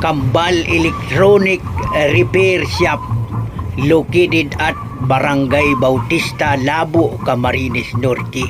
Kambal Electronic Repair Shop located at Barangay Bautista, Labo, Camarines Norte.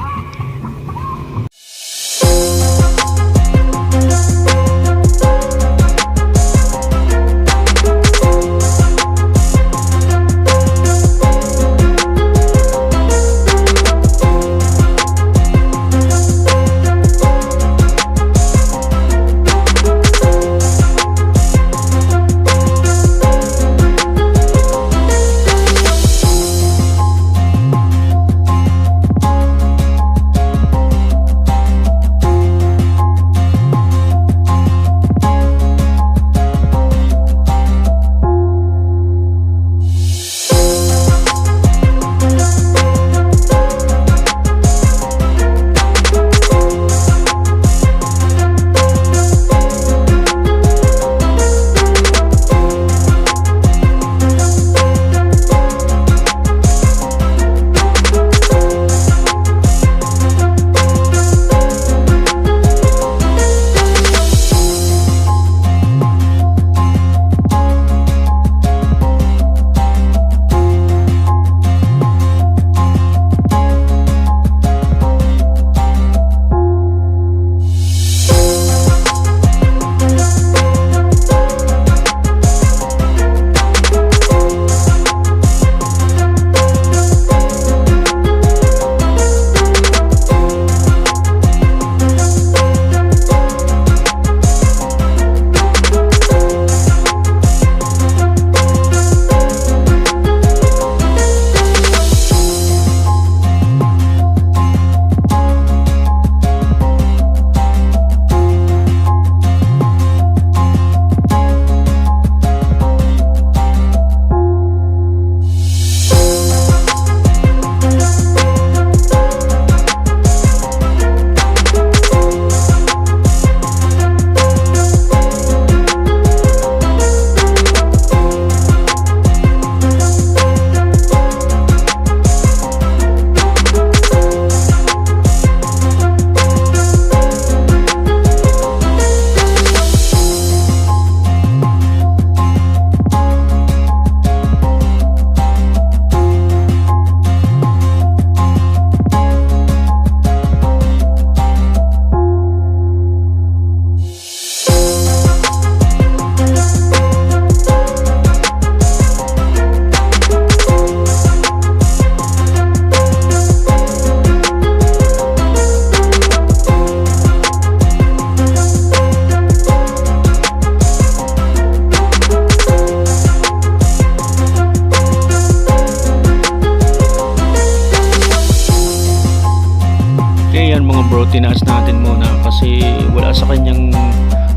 Mga bro, tinaas natin muna kasi wala sa kanyang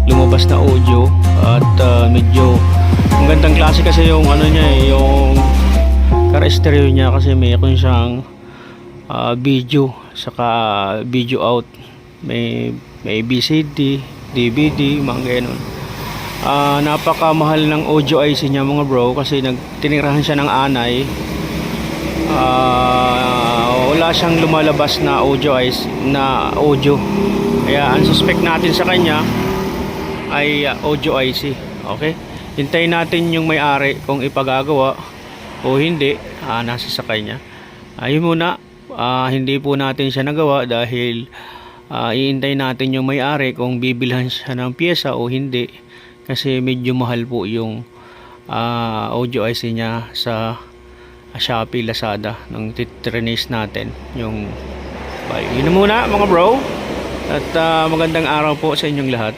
lumabas na audio at ah, medyo ang gandang klase kasi yung ano niya eh, yung car stereo niya kasi mayroon siyang ah, video saka video out may may BCD, DVD, mga ganun. Ah, napakamahal ng audio IC niya mga bro kasi nagtinirahan siya ng anay Ah, wala siyang lumalabas na audio is na audio. Kaya ang suspect natin sa kanya ay uh, audio IC okay? Hintayin natin yung may-ari kung ipagagawa o hindi. Ah, nasa sa kanya. Ayun muna. Ah, hindi po natin siya nagawa dahil ah, iintayin natin yung may-ari kung bibilhan siya ng pyesa o hindi. Kasi medyo mahal po yung ah, audio IC niya sa Shopee, Lazada nung titranis natin yung bye. Yun na muna mga bro at ah, magandang araw po sa inyong lahat